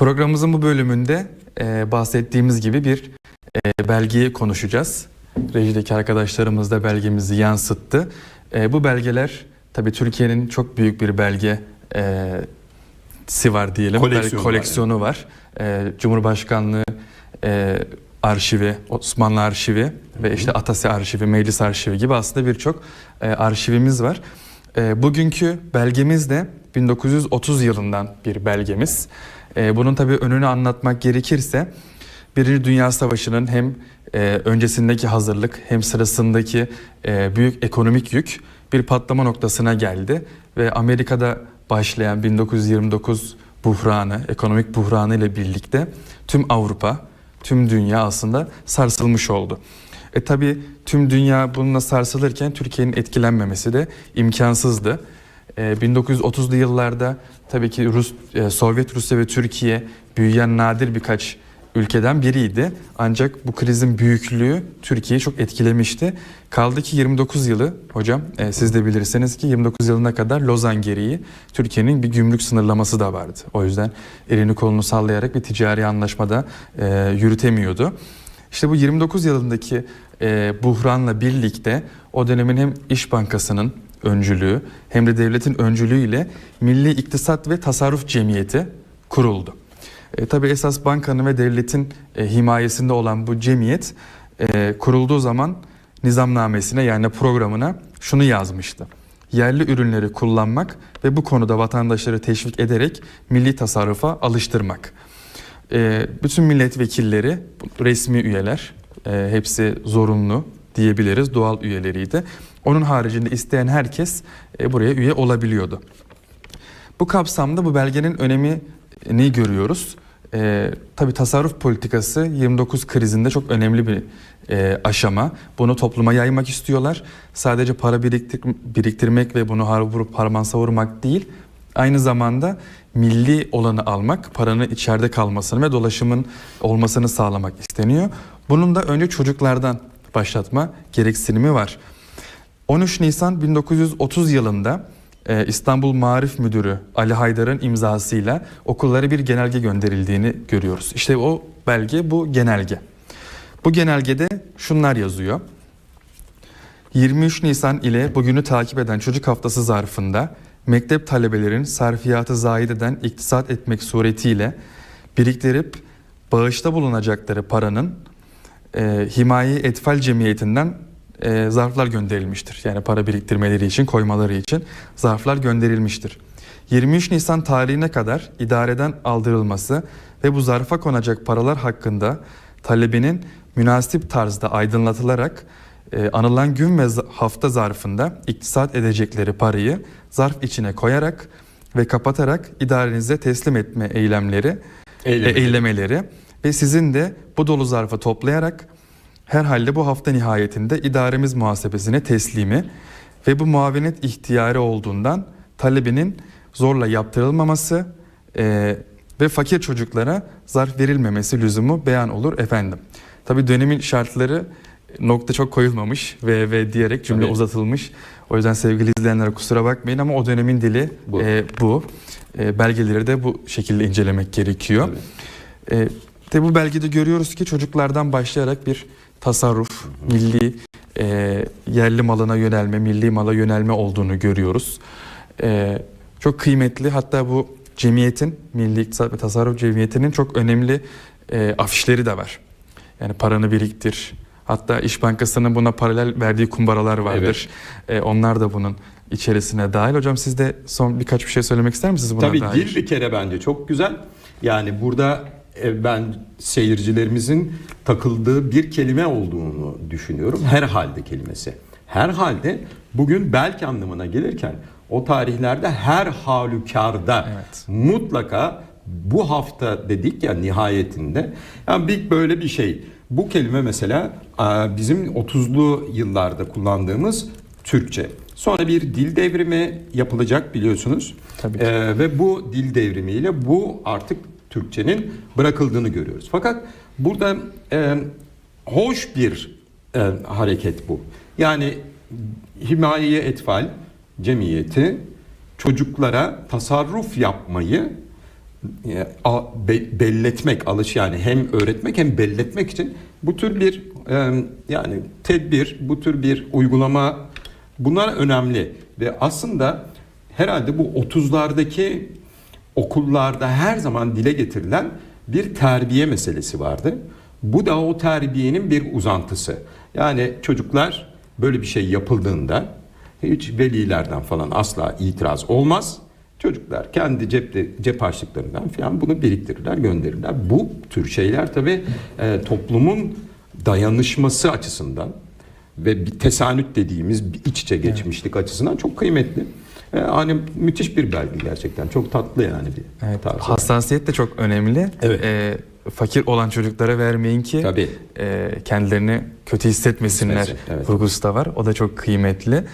Programımızın bu bölümünde e, bahsettiğimiz gibi bir e, belgeyi konuşacağız. Rejideki arkadaşlarımız da belgemizi yansıttı. E, bu belgeler tabii Türkiye'nin çok büyük bir belge e, si var diyelim. Koleksiyonu var koleksiyonu var. E, Cumhurbaşkanlığı e, arşivi, Osmanlı arşivi ve işte Atasi arşivi, meclis arşivi gibi aslında birçok e, arşivimiz var. E, bugünkü belgemiz de 1930 yılından bir belgemiz. E, bunun tabii önünü anlatmak gerekirse Birinci Dünya Savaşı'nın hem e, öncesindeki hazırlık hem sırasındaki e, büyük ekonomik yük bir patlama noktasına geldi ve Amerika'da başlayan 1929 buhranı, ekonomik buhranı ile birlikte tüm Avrupa, tüm dünya aslında sarsılmış oldu. E tabi tüm dünya bununla sarsılırken Türkiye'nin etkilenmemesi de imkansızdı. E, 1930'lu yıllarda tabii ki Rus, e, Sovyet Rusya ve Türkiye büyüyen nadir birkaç ülkeden biriydi. Ancak bu krizin büyüklüğü Türkiye'yi çok etkilemişti. Kaldı ki 29 yılı hocam e, siz de bilirsiniz ki 29 yılına kadar Lozan gereği Türkiye'nin bir gümrük sınırlaması da vardı. O yüzden elini kolunu sallayarak bir ticari anlaşmada e, yürütemiyordu. İşte bu 29 yılındaki e, buhranla birlikte o dönemin hem İş Bankası'nın öncülüğü hem de devletin öncülüğüyle Milli İktisat ve Tasarruf Cemiyeti kuruldu. E, tabii esas bankanın ve devletin e, himayesinde olan bu cemiyet e, kurulduğu zaman nizamnamesine yani programına şunu yazmıştı. Yerli ürünleri kullanmak ve bu konuda vatandaşları teşvik ederek milli tasarrufa alıştırmak. E, bütün milletvekilleri, resmi üyeler, e, hepsi zorunlu diyebiliriz, doğal üyeleriydi. Onun haricinde isteyen herkes e, buraya üye olabiliyordu. Bu kapsamda bu belgenin önemi neyi görüyoruz? Ee, tabii tasarruf politikası 29 krizinde çok önemli bir e, aşama. Bunu topluma yaymak istiyorlar. Sadece para biriktir, biriktirmek ve bunu har vurup harman savurmak değil. Aynı zamanda milli olanı almak, paranın içeride kalmasını ve dolaşımın olmasını sağlamak isteniyor. Bunun da önce çocuklardan başlatma gereksinimi var. 13 Nisan 1930 yılında e, İstanbul Marif Müdürü Ali Haydar'ın imzasıyla okullara bir genelge gönderildiğini görüyoruz. İşte o belge bu genelge. Bu genelgede şunlar yazıyor. 23 Nisan ile bugünü takip eden çocuk haftası zarfında mektep talebelerin sarfiyatı zahideden iktisat etmek suretiyle biriktirip bağışta bulunacakları paranın e, Himaye Etfal Cemiyeti'nden e, zarflar gönderilmiştir. Yani para biriktirmeleri için, koymaları için zarflar gönderilmiştir. 23 Nisan tarihine kadar idareden aldırılması ve bu zarfa konacak paralar hakkında talebinin münasip tarzda aydınlatılarak e, anılan gün ve hafta zarfında iktisat edecekleri parayı zarf içine koyarak ve kapatarak idarenize teslim etme eylemleri, Eylemeleri. e, eylemeleri ve sizin de bu dolu zarfı toplayarak herhalde bu hafta nihayetinde idaremiz muhasebesine teslimi ve bu muavenet ihtiyarı olduğundan talebinin zorla yaptırılmaması e, ve fakir çocuklara zarf verilmemesi lüzumu beyan olur efendim. Tabi dönemin şartları nokta çok koyulmamış ve ve diyerek cümle Tabii. uzatılmış. O yüzden sevgili izleyenlere kusura bakmayın ama o dönemin dili Bu. bu. bu. E, belgeleri de bu şekilde incelemek gerekiyor. Tabii. E, de bu belgede görüyoruz ki çocuklardan başlayarak bir tasarruf, milli e, yerli malına yönelme, milli mala yönelme olduğunu görüyoruz. E, çok kıymetli hatta bu cemiyetin, Milli İktisat ve Tasarruf Cemiyeti'nin çok önemli e, afişleri de var. Yani paranı biriktir. Hatta İş Bankası'nın buna paralel verdiği kumbaralar vardır. E, onlar da bunun içerisine dahil. Hocam siz de son birkaç bir şey söylemek ister misiniz buna Tabii dair? dil bir kere bence çok güzel. Yani burada ben seyircilerimizin takıldığı bir kelime olduğunu düşünüyorum. Herhalde kelimesi. Herhalde bugün belki anlamına gelirken o tarihlerde her halükarda Evet. mutlaka bu hafta dedik ya nihayetinde yani bir böyle bir şey. Bu kelime mesela a, bizim 30'lu yıllarda kullandığımız Türkçe. Sonra bir dil devrimi yapılacak biliyorsunuz. Tabii ki. Ee, ve bu dil devrimiyle bu artık Türkçenin bırakıldığını görüyoruz. Fakat burada e, hoş bir e, hareket bu. Yani Himaye Etfal Cemiyeti çocuklara tasarruf yapmayı e, belletmek, alış yani hem öğretmek hem belletmek için bu tür bir e, yani tedbir, bu tür bir uygulama bunlar önemli ve aslında herhalde bu 30'lardaki okullarda her zaman dile getirilen bir terbiye meselesi vardı. Bu da o terbiyenin bir uzantısı. Yani çocuklar böyle bir şey yapıldığında hiç velilerden falan asla itiraz olmaz. Çocuklar kendi cepte, cep harçlıklarından falan bunu biriktirirler, gönderirler. Bu tür şeyler tabii e, toplumun dayanışması açısından ve bir tesanüt dediğimiz bir iç içe geçmişlik açısından çok kıymetli. E, hani müthiş bir belge gerçekten. Çok tatlı yani bir Evet, tarzı. hassasiyet de çok önemli. Evet. Ee, fakir olan çocuklara vermeyin ki Tabii. e, kendilerini kötü hissetmesinler Hissetsin, evet. vurgusu da var. O da çok kıymetli.